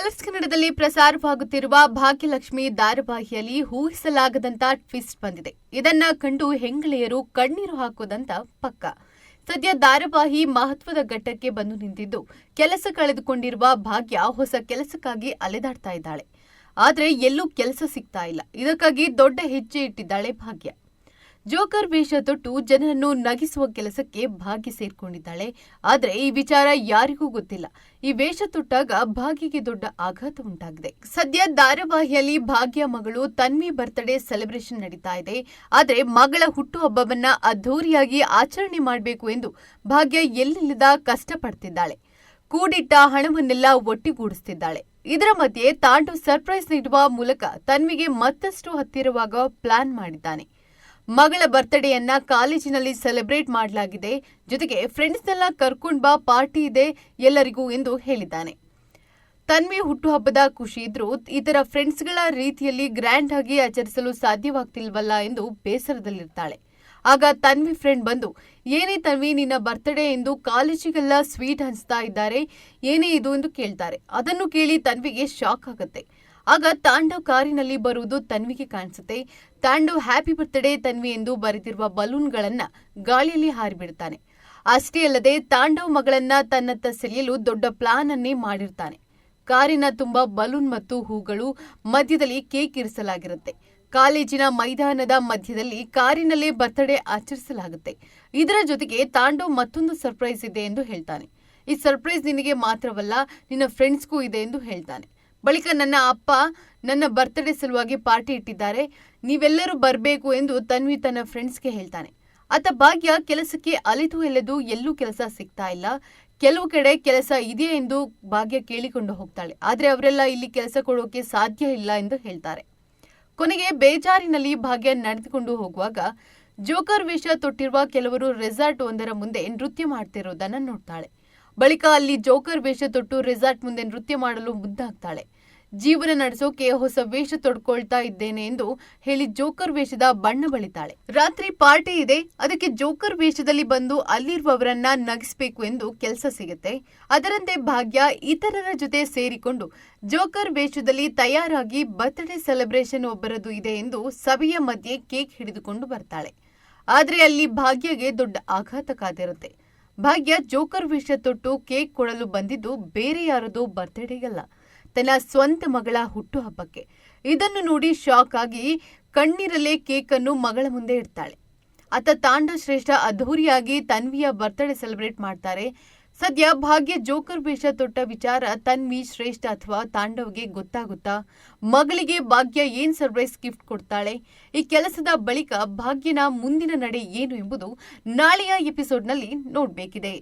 Colours ಕನ್ನಡದಲ್ಲಿ ಪ್ರಸಾರವಾಗುತ್ತಿರುವ Bhagyalakshmi ಧಾರಾವಾಹಿಯಲ್ಲಿ ಊಹಿಸಲಾಗದಂತ twist ಬಂದಿದೆ. ಇದನ್ನ ಕಂಡು ಹೆಂಗಳೆಯರು ಕಣ್ಣೀರು ಹಾಕೋದಂತ ಪಕ್ಕ. ಸದ್ಯ ಧಾರಾವಾಹಿ ಮಹತ್ವದ ಘಟ್ಟಕ್ಕೆ ಬಂದು ನಿಂತಿದ್ದು, ಕೆಲಸ ಕಳೆದುಕೊಂಡಿರುವ ಭಾಗ್ಯ ಹೊಸ ಕೆಲಸಕ್ಕಾಗಿ ಅಲೆದಾಡ್ತಾ ಇದ್ದಾಳೆ. ಆದರೆ ಎಲ್ಲೂ ಕೆಲಸ ಸಿಗ್ತಾ ಇಲ್ಲ. ಇದಕ್ಕಾಗಿ ದೊಡ್ಡ ಹೆಜ್ಜೆ ಇಟ್ಟಿದ್ದಾಳೆ ಭಾಗ್ಯ. ಜೋಕರ್ ವೇಷ ತೊಟ್ಟು ಜನರನ್ನು ನಗಿಸುವ ಕೆಲಸಕ್ಕೆ ಭಾಗಿ ಸೇರ್ಕೊಂಡಿದ್ದಾಳೆ. ಆದ್ರೆ ಈ ವಿಚಾರ ಯಾರಿಗೂ ಗೊತ್ತಿಲ್ಲ. ಈ ವೇಷ ತೊಟ್ಟಾಗ ಭಾಗ್ಯಗೆ ದೊಡ್ಡ ಆಘಾತ ಉಂಟಾಗಿದೆ. ಸದ್ಯ ಧಾರಾವಾಹಿಯಲ್ಲಿ ಭಾಗ್ಯ ಮಗಳು ತನ್ವಿ ಬರ್ತ್ಡೇ ಸೆಲೆಬ್ರೇಷನ್ ನಡೀತಾ ಇದೆ. ಆದ್ರೆ ಮಗಳ ಹುಟ್ಟುಹಬ್ಬವನ್ನ ಅದ್ಧೂರಿಯಾಗಿ ಆಚರಣೆ ಮಾಡಬೇಕು ಎಂದು ಭಾಗ್ಯ ಎಲ್ಲಿಲ್ಲದ ಕಷ್ಟಪಡ್ತಿದ್ದಾಳೆ. ಕೂಡಿಟ್ಟ ಹಣವನ್ನೆಲ್ಲ ಒಟ್ಟಿಗೂಡಿಸ್ತಿದ್ದಾಳೆ. ಇದರ ಮಧ್ಯೆ ತಾಂಡು ಸರ್ಪ್ರೈಸ್ ನೀಡುವ ಮೂಲಕ ತನ್ವಿಗೆ ಮತ್ತಷ್ಟು ಹತ್ತಿರವಾಗುವ ಪ್ಲಾನ್ ಮಾಡಿದ್ದಾನೆ. ಮಗಳ ಬರ್ತ್ಡೇಯನ್ನ ಕಾಲೇಜಿನಲ್ಲಿ ಸೆಲೆಬ್ರೇಟ್ ಮಾಡಲಾಗಿದೆ. ಜೊತೆಗೆ ಫ್ರೆಂಡ್ಸ್ನೆಲ್ಲ ಕರ್ಕೊಂಡ್ ಬಾ ಪಾರ್ಟಿ ಇದೆ ಎಲ್ಲರಿಗೂ ಎಂದು ಹೇಳಿದ್ದಾನೆ. ತನ್ವಿ ಹುಟ್ಟುಹಬ್ಬದ ಖುಷಿ ಇದ್ರೂ ಇತರ ಫ್ರೆಂಡ್ಸ್ಗಳ ರೀತಿಯಲ್ಲಿ ಗ್ರ್ಯಾಂಡ್ ಆಗಿ ಆಚರಿಸಲು ಸಾಧ್ಯವಾಗ್ತಿಲ್ವಲ್ಲ ಎಂದು ಬೇಸರದಲ್ಲಿರ್ತಾಳೆ. ಆಗ ತನ್ವಿ ಫ್ರೆಂಡ್ ಬಂದು, ಏನೇ ತನ್ವಿ, ನಿನ್ನ ಬರ್ತ್ಡೇ ಎಂದು ಕಾಲೇಜಿಗೆಲ್ಲ ಸ್ವೀಟ್ ಹಂಚ್ತಾ ಇದ್ದಾರೆ. ಏನೇ ಇದು? ಎಂದು ಕೇಳ್ತಾರೆ. ಅದನ್ನು ಕೇಳಿ ತನ್ವಿಗೆ ಶಾಕ್ ಆಗುತ್ತೆ. ಆಗ ತಾಂಡವ್ ಕಾರಿನಲ್ಲಿ ಬರುವುದು ತನ್ವಿಗೆ ಕಾಣಿಸುತ್ತೆ. ತಾಂಡವ್ ಹ್ಯಾಪಿ ಬರ್ತ್ಡೇ ತನ್ವಿ ಎಂದು ಬರೆದಿರುವ ಬಲೂನ್ಗಳನ್ನ ಗಾಳಿಯಲ್ಲಿ ಹಾರಿಬಿಡ್ತಾನೆ. ಅಷ್ಟೇ ಅಲ್ಲದೆ ತಾಂಡವ್ ಮಗಳನ್ನ ತನ್ನತ್ತ ಸೆಳೆಯಲು ದೊಡ್ಡ ಪ್ಲಾನ್ ಅನ್ನೇ ಮಾಡಿರ್ತಾನೆ. ಕಾರಿನ ತುಂಬಾ ಬಲೂನ್ ಮತ್ತು ಹೂಗಳು ಮಧ್ಯದಲ್ಲಿ ಕೇಕ್ ಇರಿಸಲಾಗಿರುತ್ತೆ. ಕಾಲೇಜಿನ ಮೈದಾನದ ಮಧ್ಯದಲ್ಲಿ ಕಾರಿನಲ್ಲೇ ಬರ್ತ್ಡೇ ಆಚರಿಸಲಾಗುತ್ತೆ. ಇದರ ಜೊತೆಗೆ ತಾಂಡವ್ ಮತ್ತೊಂದು ಸರ್ಪ್ರೈಸ್ ಇದೆ ಎಂದು ಹೇಳ್ತಾನೆ. ಈ ಸರ್ಪ್ರೈಸ್ ನಿನಗೆ ಮಾತ್ರವಲ್ಲ, ನಿನ್ನ ಫ್ರೆಂಡ್ಸ್ಗೂ ಇದೆ ಎಂದು ಹೇಳ್ತಾನೆ. ಬಳಿಕ ನನ್ನ ಅಪ್ಪ ನನ್ನ ಬರ್ತ್ಡೇ ಸಲುವಾಗಿ ಪಾರ್ಟಿ ಇಟ್ಟಿದ್ದಾರೆ. ನೀವೆಲ್ಲರೂ ಬರಬೇಕು ಎಂದು ತನ್ವಿ ತನ್ನ ಫ್ರೆಂಡ್ಸ್ಗೆ ಹೇಳ್ತಾನೆ. ಆತ ಭಾಗ್ಯ ಕೆಲಸಕ್ಕೆ ಅಲೆದು ಎಲೆದು ಎಲ್ಲೂ ಕೆಲಸ ಸಿಗ್ತಾ ಇಲ್ಲ. ಕೆಲವು ಕಡೆ ಕೆಲಸ ಇದೆ ಎಂದು ಭಾಗ್ಯ ಕೇಳಿಕೊಂಡು ಹೋಗ್ತಾಳೆ. ಆದರೆ ಅವರೆಲ್ಲ ಇಲ್ಲಿ ಕೆಲಸ ಕೊಡೋಕೆ ಸಾಧ್ಯ ಇಲ್ಲ ಎಂದು ಹೇಳ್ತಾರೆ. ಕೊನೆಗೆ ಬೇಜಾರಿನಲ್ಲಿ ಭಾಗ್ಯ ನಡೆದುಕೊಂಡು ಹೋಗುವಾಗ ಜೋಕರ್ ವೇಷ ತೊಟ್ಟಿರುವ ಕೆಲವರು ರೆಸಾರ್ಟ್ ಒಂದರ ಮುಂದೆ ನೃತ್ಯ ಮಾಡ್ತಿರೋದನ್ನ ನೋಡ್ತಾಳೆ. ಬಳಿಕ ಅಲ್ಲಿ ಜೋಕರ್ ವೇಷ ತೊಟ್ಟು ರೆಸಾರ್ಟ್ ಮುಂದೆ ನೃತ್ಯ ಮಾಡಲು ಮುದ್ದಾಗ್ತಾಳೆ. ಜೀವನ ನಡೆಸೋಕೆ ಹೊಸ ವೇಷ ತೊಡ್ಕೊಳ್ತಾ ಇದ್ದೇನೆ ಎಂದು ಹೇಳಿ ಜೋಕರ್ ವೇಷದ ಬಣ್ಣ ಬಳಿತಾಳೆ. ರಾತ್ರಿ ಪಾರ್ಟಿ ಇದೆ, ಅದಕ್ಕೆ ಜೋಕರ್ ವೇಷದಲ್ಲಿ ಬಂದು ಅಲ್ಲಿರುವವರನ್ನ ನಗಿಸ್ಬೇಕು ಎಂದು ಕೆಲಸ ಸಿಗುತ್ತೆ. ಅದರಂತೆ ಭಾಗ್ಯ ಇತರರ ಜೊತೆ ಸೇರಿಕೊಂಡು ಜೋಕರ್ ವೇಷದಲ್ಲಿ ತಯಾರಾಗಿ ಬರ್ತ್ಡೇ ಸೆಲೆಬ್ರೇಷನ್ ಒಬ್ಬರದು ಇದೆ ಎಂದು ಸಭೆಯ ಮಧ್ಯೆ ಕೇಕ್ ಹಿಡಿದುಕೊಂಡು ಬರ್ತಾಳೆ. ಆದರೆ ಅಲ್ಲಿ ಭಾಗ್ಯಗೆ ದೊಡ್ಡ ಆಘಾತ ಕಾದಿರುತ್ತೆ ಭಾಗ್ಯ ಜೋಕರ್ ವಿಷ ತೊಟ್ಟು ಕೇಕ್ ಕೊಡಲು ಬಂದಿದ್ದು ಬೇರೆ ಯಾರದೋ ಬರ್ತ್ಡೇಗಲ್ಲ ತನ್ನ ಸ್ವಂತ ಮಗಳ ಹುಟ್ಟುಹಬ್ಬಕ್ಕೆ. ಇದನ್ನು ನೋಡಿ ಶಾಕ್ ಆಗಿ ಕಣ್ಣೀರಲ್ಲೇ ಕೇಕ್ ಅನ್ನು ಮಗಳ ಮುಂದೆ ಇಡ್ತಾಳೆ. ಆತ ತಾಂಡ ಶ್ರೇಷ್ಠ ಅದ್ಧೂರಿಯಾಗಿ ತನ್ವಿಯ ಬರ್ತ್ಡೇ ಸೆಲೆಬ್ರೇಟ್ ಮಾಡ್ತಾರೆ. ಸದ್ಯ ಭಾಗ್ಯ ಜೋಕರ್ ವೇಷ ತೊಟ್ಟ ವಿಚಾರ ತನ್ವಿ ಶ್ರೇಷ್ಠ ಅಥವಾ ತಾಂಡವ್ಗೆ ಗೊತ್ತಾಗುತ್ತಾ? ಮಗಳಿಗೆ ಭಾಗ್ಯ ಏನ್ ಸರ್ಪ್ರೈಸ್ ಗಿಫ್ಟ್ ಕೊಡ್ತಾಳೆ? ಈ ಕೆಲಸದ ಬಳಿಕ ಭಾಗ್ಯನ ಮುಂದಿನ ನಡೆ ಏನು ಎಂಬುದು ನಾಳೆಯ ಎಪಿಸೋಡ್ನಲ್ಲಿ ನೋಡ್ಬೇಕಿದೆ.